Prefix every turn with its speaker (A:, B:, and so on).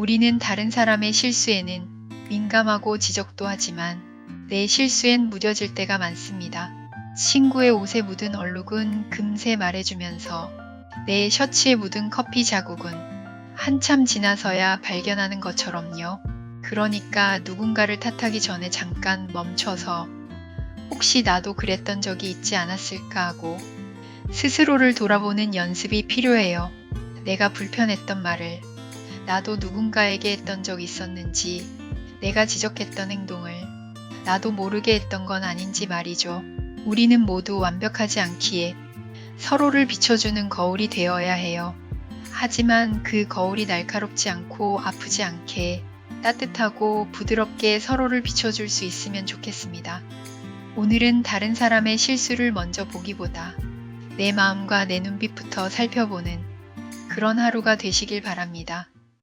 A: 우리는 다른 사람의 실수에는 민감하고 지적도 하지만 내 실수엔 무뎌질 때가 많습니다. 친구의 옷에 묻은 얼룩은 금세 말해주면서 내 셔츠에 묻은 커피 자국은 한참 지나서야 발견하는 것처럼요. 그러니까 누군가를 탓하기 전에 잠깐 멈춰서 혹시 나도 그랬던 적이 있지 않았을까 하고 스스로를 돌아보는 연습이 필요해요. 내가 불편했던 말을 나도 누군가에게 했던 적 있었는지 내가 지적했던 행동을 나도 모르게 했던 건 아닌지 말이죠. 우리는 모두 완벽하지 않기에 서로를 비춰주는 거울이 되어야 해요. 하지만 그 거울이 날카롭지 않고 아프지 않게 따뜻하고 부드럽게 서로를 비춰줄 수 있으면 좋겠습니다. 오늘은 다른 사람의 실수를 먼저 보기보다 내 마음과 내 눈빛부터 살펴보는 그런 하루가 되시길 바랍니다.